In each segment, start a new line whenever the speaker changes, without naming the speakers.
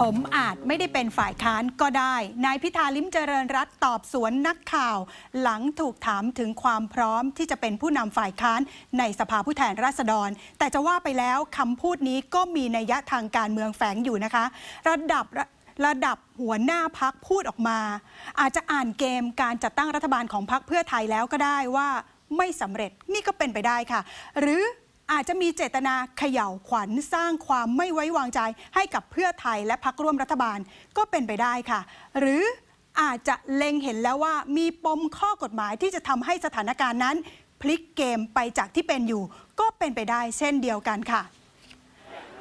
ผมอาจไม่ได้เป็นฝ่ายค้านก็ได้ นายพิธาลิมเจริญรัตตอบสวนนักข่าว หลังถูกถามถึงความพร้อมที่จะเป็นผู้นำฝ่ายค้านในสภาผู้แทนราษฎร แต่จะว่าไปแล้วคำพูดนี้ก็มีนัยยะทางการเมืองแฝงอยู่นะคะ ระดับระดับหัวหน้าพักพูดออกมา อาจจะอ่านเกมการจัดตั้งรัฐบาลของพักเพื่อไทยแล้วก็ได้ว่าไม่สำเร็จนี่ก็เป็นไปได้ค่ะ หรือ อาจจะมีเจตนาเขย่าวขวัญสร้างความไม่ไว้วางใจ ให้กับเพื่อไทยและพักร่วมรัฐบาลก็เป็นไปได้ค่ะ หรืออาจจะเล็งเห็นแล้วว่ามีปมข้อกฎหมายที่จะทำให้สถานการณ์นั้น พลิกเกมไปจากที่เป็นอยู่ ก็เป็นไปได้เช่นเดียวกันค่ะ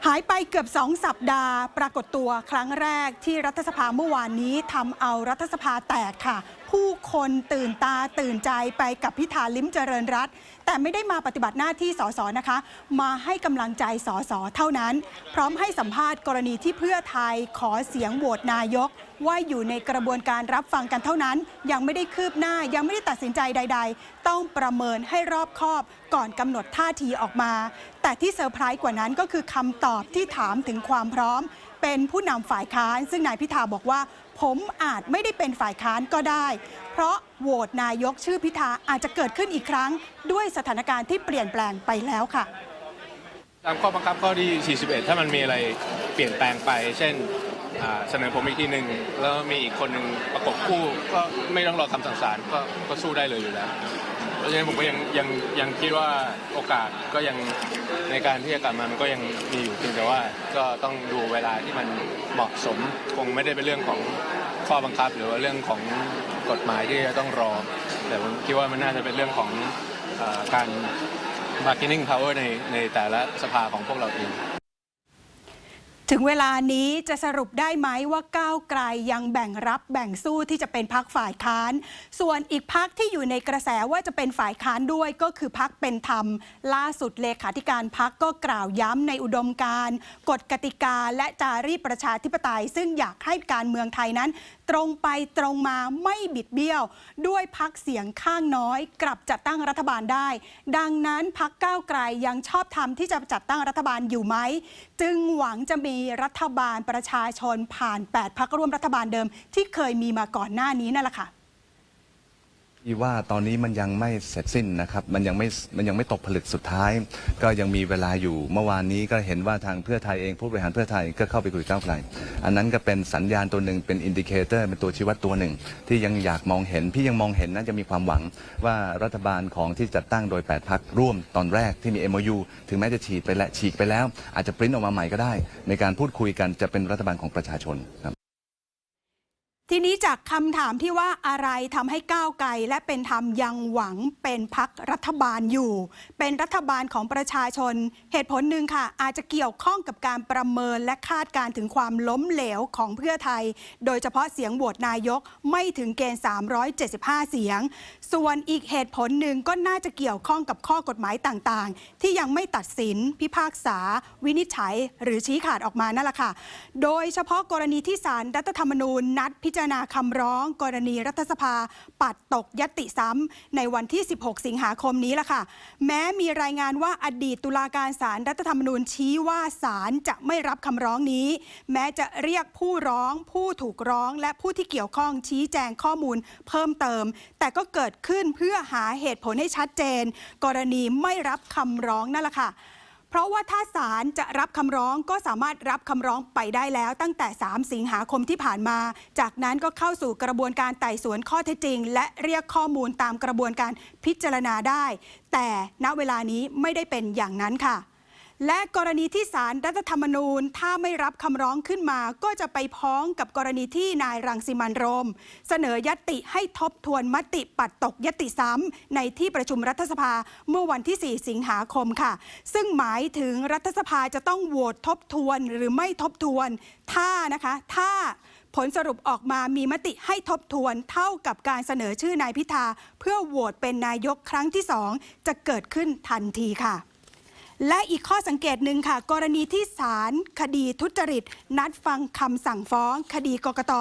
หายไปเกือบ2สัปดาห์ ปรากฏตัวครั้งแรกที่รัฐสภาเมื่อวานนี้ทำเอารัฐสภาแตกค่ะ ผู้คนตื่นตาตื่นใจไปกับพิธาลิ้มเจริญรัตแต่ไม่ได้มาปฏิบัติหน้าที่สสนะคะ มาให้กำลังใจสสเท่านั้น พร้อมให้สัมภาษณ์กรณีที่เพื่อไทยขอเสียงโหวตนายก ว่าอยู่ในกระบวนการรับฟังกันเท่านั้น ยังไม่ได้คืบหน้ายังไม่ได้ตัดสินใจใด ๆต้องประเมินให้รอบคอบก่อนกำหนดท่าทีออกมา แต่ที่เซอร์ไพรส์กว่านั้นก็คือคำตอบที่ถามถึงความพร้อม เป็นผู้นำฝ่ายค้าน ซึ่งนายพิธาบอกว่า ผมอาจไม่ได้เป็นฝ่ายค้านก็ได้ เพราะโหวตนายกชื่อพิธาอาจจะเกิดขึ้นอีกครั้ง ด้วยสถานการณ์ที่เปลี่ยนแปลงไปแล้วค่ะ
ตามข้อบังคับข้อที่ 41 ถ้ามันมีอะไรเปลี่ยนแปลงไป เช่นเสนอผมอีกทีหนึ่งแล้วมีอีกคนหนึ่งประกบคู่ก็ไม่ต้องรอคำสั่งศาลก็ก็สู้ได้เลยอยู่แล้ว ราะฉะนั้นผมก็ยังยังยังคิดว่าโอกาสก็ยังในการที่จะกลับมามันก็ยังมีอยู่เพียงแต่ว่าก็ต้องดูเวลาที่มันเหมาะสมคงไม่ได้เป็นเรื่องของข้อบังคับ หรือว่าเรื่องของกฎหมายที่จะต้องรอ แต่ผมคิดว่ามันน่าจะเป็นเรื่องของการ bargaining power ในในแต่ละสภาของพวกเราเอง
ถึงเวลานี้จะสรุปได้ไหมว่าก้าวไกลยังแบ่งรับแบ่งสู้ที่จะเป็นพักฝ่ายค้าน ส่วนอีกพักที่อยู่ในกระแสว่าจะเป็นฝ่ายค้านด้วยก็คือพักเป็นธรรม ล่าสุดเลขาธิการพักก็กล่าวย้ำในอุดมการณ์กฎกติกาและจารีตประชาธิปไตย ซึ่งอยากให้การเมืองไทยนั้น ตรงไปตรงมาไม่บิดเบี้ยว ด้วยพักเสียงข้างน้อย กลับจัดตั้งรัฐบาลได้ ดังนั้นพักก้าวไกลยังชอบทำที่จะจัดตั้งรัฐบาลอยู่ไหมจึงหวังจะมีรัฐบาลประชาชนผ่าน 8พักร่วมรัฐบาลเดิมที่เคยมีมาก่อนหน้านี้นั่นแหละค่ะ
ที่ว่าตอนนี้มันยังไม่เสร็จสิ้นนะครับมันยังไม่มันยังไม่ตกผลึกสุดท้าย ก็ยังมีเวลาอยู่เมื่อวานนี้ก็เห็นว่าทางเพื่อไทยเองผู้บริหารเพื่อไทยก็เข้าไปคุยก้าวไกลอันนั้นก็เป็นสัญญาณตัวหนึ่งเป็นอินดิเคเตอร์เป็นตัวชี้วัดตัวหนึ่ง ที่ยังอยากมองเห็นพี่ยังมองเห็นนะจะมีความหวังว่ารัฐบาลของที่จัดตั้งโดย 8พักร่วมตอนแรกที่มี MOU ถึงแม้จะฉีดไปและฉีกไปแล้ว อาจจะปริ้นออกมาใหม่ก็ได้ ในการพูดคุยกันจะเป็นรัฐบาลของประชาชนครับ
ทีนี้จากคำถามที่ว่าอะไรทำให้ก้าวไกลและเป็นธรรมยังหวังเป็นพักรัฐบาลอยู่ เป็นรัฐบาลของประชาชน เหตุผลหนึ่งค่ะ อาจจะเกี่ยวข้องกับการประเมินและคาดการถึงความล้มเหลวของเพื่อไทย โดยเฉพาะเสียงโหวตนายกไม่ถึงเกณฑ์ 375 เสียง ส่วนอีกเหตุผลหนึ่งก็น่าจะเกี่ยวข้องกับข้อกฎหมายต่างๆ ที่ยังไม่ตัดสินพิพากษา วินิจฉัย หรือชี้ขาดออกมานั่นแหละค่ะ โดยเฉพาะกรณีที่ศาลรัฐธรรมนูญนัดพิจารณาคำร้อง กรณีรัฐสภา ปัดตกยติซ้ำในวันที่ 16 สิงหาคมนี้ล่ะค่ะ แม้มีรายงานว่าอดีตตุลาการศาลรัฐธรรมนูญชี้ว่าศาลจะไม่รับคำร้องนี้ แม้จะเรียกผู้ร้อง ผู้ถูกร้อง และผู้ที่เกี่ยวข้องชี้แจงข้อมูลเพิ่มเติม แต่ก็เกิดขึ้นเพื่อหาเหตุผลให้ชัดเจน กรณีไม่รับคำร้องนั่นแหละค่ะ เพราะว่าถ้าศาลจะรับคำร้องก็สามารถรับคำร้องไปได้แล้ว ตั้งแต่ 3 สิงหาคมที่ผ่านมา จากนั้นก็เข้าสู่กระบวนการไต่สวนข้อเท็จจริง และเรียกข้อมูลตามกระบวนการพิจารณาได้ แต่ณเวลานี้ไม่ได้เป็นอย่างนั้นค่ะ และกรณีที่ศาลรัฐธรรมนูญ ถ้าไม่รับคำร้องขึ้นมา ก็จะไปพ้องกับกรณีที่นายรังสิมันโรม เสนอยติให้ทบทวนมติปัดตกยติซ้ำในที่ประชุมรัฐสภาเมื่อวันที่ 4 สิงหาคมค่ะ ซึ่งหมายถึงรัฐสภาจะต้องโหวตทบทวนหรือไม่ทบทวน ถ้านะคะ ถ้าผลสรุปออกมามีมติให้ทบทวนเท่ากับการเสนอชื่อนายพิธา เพื่อโหวตเป็นนายกครั้งที่สองจะเกิดขึ้นทันทีค่ะ และอีกข้อสังเกตหนึ่งค่ะ กรณีที่ศาลคดีทุจริต นัดฟังคำสั่งฟ้อง คดีกกต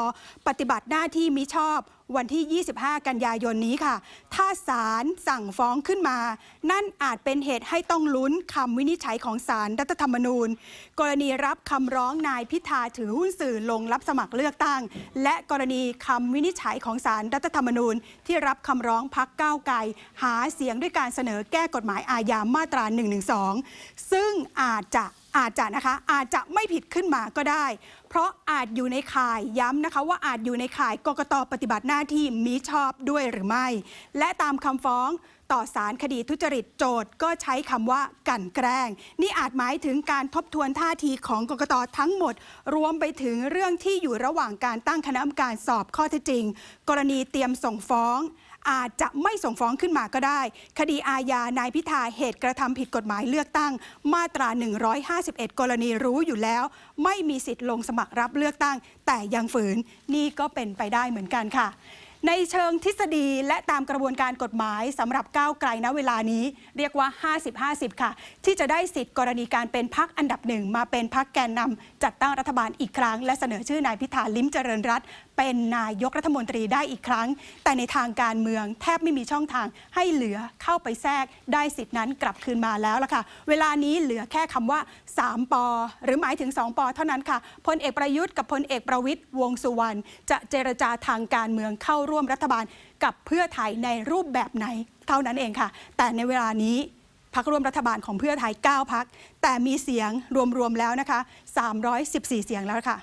ปฏิบัติหน้าที่มิชอบวันที่ 25 กันยายนนี้ค่ะ ถ้าศาลสั่งฟ้องขึ้นมา นั่นอาจเป็นเหตุให้ต้องลุ้นคำวินิจฉัยของศาลรัฐธรรมนูญ กรณีรับคำร้องนายพิธาถือหุ้นสื่อลงรับสมัครเลือกตั้ง และกรณีคำวินิจฉัยของศาลรัฐธรรมนูญ ที่รับคำร้องพักก้าวไกลหาเสียงด้วยการเสนอแก้กฎหมายอาญามาตรา 112 ซึ่งอาจจะอาจจะนะคะอาจจะไม่ผิดขึ้นมาก็ได้ เพราะอาจอยู่ในข่ายย้ำนะคะ ว่าอาจอยู่ในข่ายกกตปฏิบัติหน้าที่มิชอบด้วยหรือไม่ และตามคำฟ้องต่อสารคดีทุจริตโจทย์ก็ใช้คำว่ากันแกล้ง นี่อาจหมายถึงการทบทวนท่าทีของกกตทั้งหมด รวมไปถึงเรื่องที่อยู่ระหว่างการตั้งคณะกรรมการสอบข้อเท็จจริง กรณีเตรียมส่งฟ้อง อาจจะไม่ส่งฟ้องขึ้นมาก็ได้ คดีอาญานายพิธาเหตุกระทำผิดกฎหมายเลือกตั้ง มาตรา 151 กรณีรู้อยู่แล้ว ไม่มีสิทธิ์ลงสมัครรับเลือกตั้ง แต่ยังฝืนนี่ก็เป็นไปได้เหมือนกันค่ะ ในเชิงทฤษฎีและตามกระบวนการกฎหมายสำหรับก้าวไกลณเวลานี้ เรียกว่า 50-50 ค่ะ ที่จะได้สิทธิ์กรณีการเป็นพักอันดับหนึ่งมาเป็นพักแกนนำจัดตั้งรัฐบาลอีกครั้ง และเสนอชื่อนายพิธาลิ้มเจริญรัตเป็นนายกรัฐมนตรีได้อีกครั้ง แต่ในทางการเมืองแทบไม่มีช่องทางให้เหลือเข้าไปแทรกได้สิทธินั้นกลับคืนมาแล้วล่ะค่ะ เวลานี้เหลือแค่คำว่า 3 ปอ หรือหมายถึง 2 ปอ เท่านั้นค่ะพลเอกประยุทธ์กับพลเอกประวิตยวงสุวรรณจะเจรจาทางการเมืองเข้าร่วมรัฐบาลกับเพื่อไทยในรูปแบบไหนเท่านั้นเองค่ะ แต่ในเวลานี้พักร่วมรัฐบาลของเพื่อไทย 9 พัก แต่มีเสียงรวมๆแล้วนะคะ 314 เสียงแล้วค่ะ